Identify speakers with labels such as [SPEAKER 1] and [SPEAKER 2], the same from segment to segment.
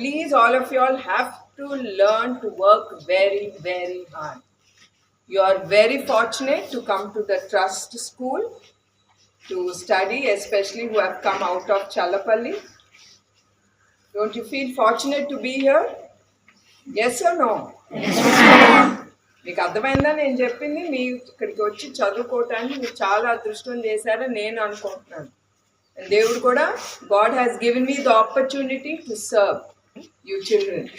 [SPEAKER 1] please, all of you all have to learn to work very, very hard. You are very fortunate to come to the trust school to study, especially who have come out of Chalapalli. Don't you feel fortunate to be here? Yes or no? మీకు అర్థమైందా నేను చెప్పింది మీ ఇక్కడికి వచ్చి చదువుకోవటానికి మీరు చాలా అదృష్టం చేశారని నేను అనుకుంటున్నాను దేవుడు కూడా God has given me the opportunity to serve You children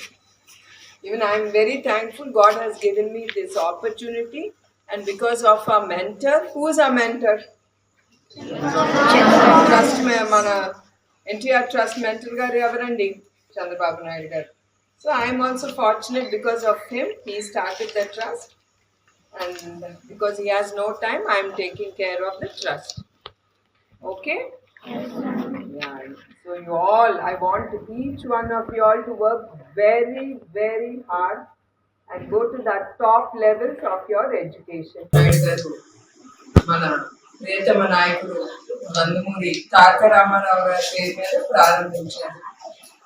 [SPEAKER 1] even I'm very thankful God has given me this opportunity and because of uh mentor whose uh mentor trust మన ఎన్టీఆర్ ట్రస్ట్ మెంటర్ గారు ఎవరండి చంద్రబాబు నాయుడు గారు so I'm also fortunate because of him he started the trust and because he has no time I'm taking care of the trust okay Yeah. So You all, I want each one of you all to work very, very hard and go to the top levels of your education. మన ప్రియతమ నాయకుడు నందమూరి తారక రామారావు గారి పేరు మీద ప్రారంభించారు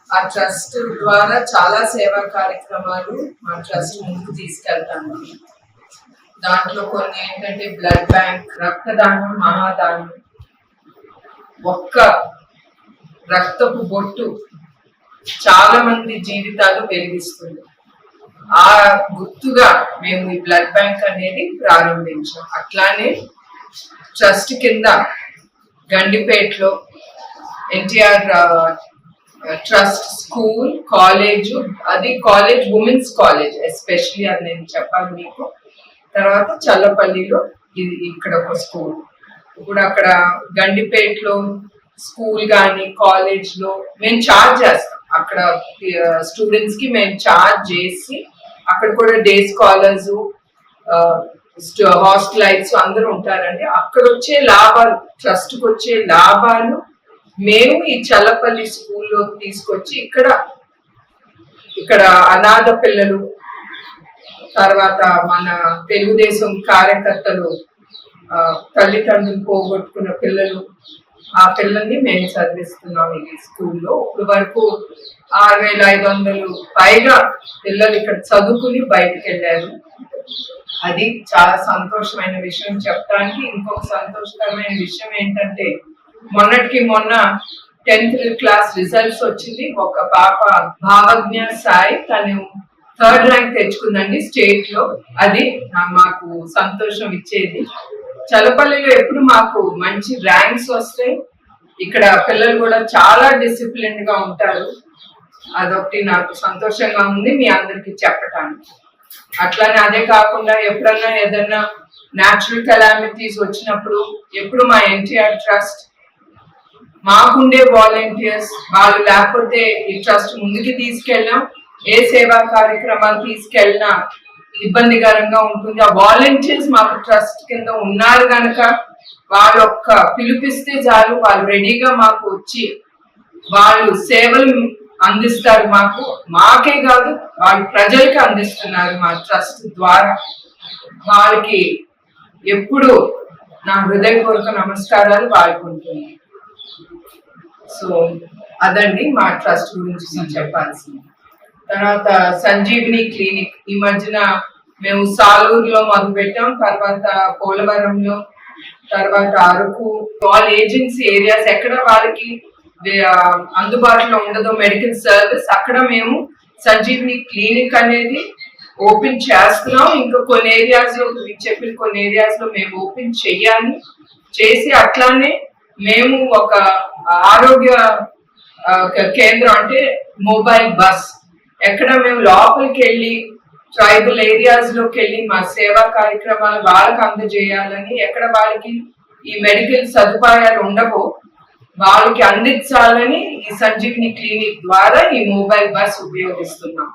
[SPEAKER 1] ఆ trust ద్వారా చాలా సేవా కార్యక్రమాలు మా ట్రస్ట్ ముందుకు తీసుకెళ్తాము దాంట్లో కొన్ని ఏంటంటే బ్లడ్ బ్యాంక్ రక్తదానం మహాదానం ఒక్క రక్తపు బొట్టు చాలా మంది జీవితాలు వెలిగిస్తుంది. ఆ గుర్తుగా మేము ఈ బ్లడ్ బ్యాంక్ అనేది ప్రారంభించాం. అట్లానే ట్రస్ట్ కింద గండిపేటలో ఎన్టీఆర్ ట్రస్ట్ స్కూల్ కాలేజ్ అది కాలేజ్ ఉమెన్స్ కాలేజ్ ఎస్పెషల్లీ అది నేను చెప్పాలి మీకు. తర్వాత చల్లపల్లిలో ఇది ఇక్కడ ఒక స్కూల్. ఇప్పుడు అక్కడ గండిపేటలో స్కూల్ కానీ కాలేజ్లో మేము చార్జ్ చేస్తాం. అక్కడ స్టూడెంట్స్కి మేము చార్జ్ చేసి అక్కడ కూడా డే స్కాలర్స్ హాస్టలైట్స్ అందరూ ఉంటారండి. అక్కడ వచ్చే లాభాలు ట్రస్ట్కి వచ్చే లాభాలు మేము ఈ చల్లపల్లి స్కూల్లో తీసుకొచ్చి ఇక్కడ ఇక్కడ అనాథ పిల్లలు తర్వాత మన తెలుగుదేశం కార్యకర్తలు తల్లిదండ్రులు పోగొట్టుకున్న పిల్లలు ఆ పిల్లల్ని మేము చదివిస్తున్నాం ఈ స్కూల్లో. ఇప్పుడు వరకు ఆరు వేల ఐదు వందలు పైగా పిల్లలు ఇక్కడ చదువుకుని బయటకు వెళ్ళారు అది చాలా సంతోషమైన విషయం. చెప్పడానికి ఇంకొక సంతోషకరమైన విషయం ఏంటంటే మొన్నటికి మొన్న టెన్త్ క్లాస్ రిజల్ట్స్ వచ్చింది. ఒక పాప భావజ్ఞ సాయి తను థర్డ్ ర్యాంక్ తెచ్చుకుందండి స్టేట్లో అది మాకు సంతోషం ఇచ్చేది. చలపల్లిలో ఎప్పుడు మాకు మంచి ర్యాంక్స్ వస్తాయి ఇక్కడ పిల్లలు కూడా చాలా డిసిప్లిన్గా ఉంటారు. అదొకటి నాకు సంతోషంగా ఉంది మీ అందరికి చెప్పటానికి. అట్లానే అదే కాకుండా ఎప్పుడన్నా ఏదన్నా న్యాచురల్ కెలామిటీస్ వచ్చినప్పుడు ఎప్పుడు మా ఎన్టీఆర్ ట్రస్ట్ మాకుండే వాలంటీర్స్ వాళ్ళు లేకపోతే ఈ ట్రస్ట్ ముందుకు తీసుకెళ్ళినా ఏ సేవా కార్యక్రమాలు తీసుకెళ్ళినా ఇబ్బందికరంగా ఉంటుంది. ఆ వాలంటీర్స్ మాకు ట్రస్ట్ కింద ఉన్నారు కనుక వాళ్ళు యొక్క పిలిపిస్తే చాలు వాళ్ళు రెడీగా మాకు వచ్చి వాళ్ళు సేవలు అందిస్తారు మాకు. మాకే కాదు వాళ్ళు ప్రజలకి అందిస్తున్నారు మా ట్రస్ట్ ద్వారా. వాళ్ళకి ఎప్పుడు నా హృదయపూర్వక నమస్కారాలు వాళ్ళకుంటున్నాను సో అదండి మా ట్రస్ట్ గురించి నేను చెప్పాల్సింది. తర్వాత సంజీవిని క్లినిక్. ఈ మధ్యన మేము సాలూరులో మొదలు పెట్టాం. తర్వాత పోలవరంలో తర్వాత అరకు. ఆల్ ఏజెన్సీ ఏరియాస్ ఎక్కడ వాళ్ళకి అందుబాటులో ఉండదో మెడికల్ సర్వీస్ అక్కడ మేము సంజీవిని క్లినిక్ అనేది ఓపెన్ చేస్తున్నాం. ఇంకా కొన్ని ఏరియాస్లో మీకు చెప్పిన కొన్ని ఏరియాస్లో మేము ఓపెన్ చెయ్యాలి చేసి అట్లానే మేము ఒక ఆరోగ్య కేంద్రం అంటే మొబైల్ బస్ ఎక్కడ మేము లోపలికి వెళ్ళి ట్రైబల్ ఏరియాస్లోకి వెళ్ళి మా సేవా కార్యక్రమాలు వాళ్ళకి అందజేయాలని ఎక్కడ వాళ్ళకి ఈ మెడికల్ సదుపాయాలు ఉండవో వాళ్ళకి అందించాలని ఈ సంజీవిని క్లినిక్ ద్వారా ఈ మొబైల్ బస్ ఉపయోగిస్తున్నాం.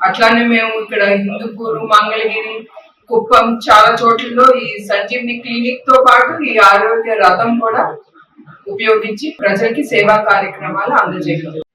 [SPEAKER 1] అట్లానే మేము ఇక్కడ హిందూపూర్ మంగళగిరి కుప్పం చాలా చోట్లలో ఈ సంజీవిని క్లినిక్తో పాటు ఈ ఆరోగ్య రథం కూడా ఉపయోగించి ప్రజలకి సేవా కార్యక్రమాలు అందజేయగలం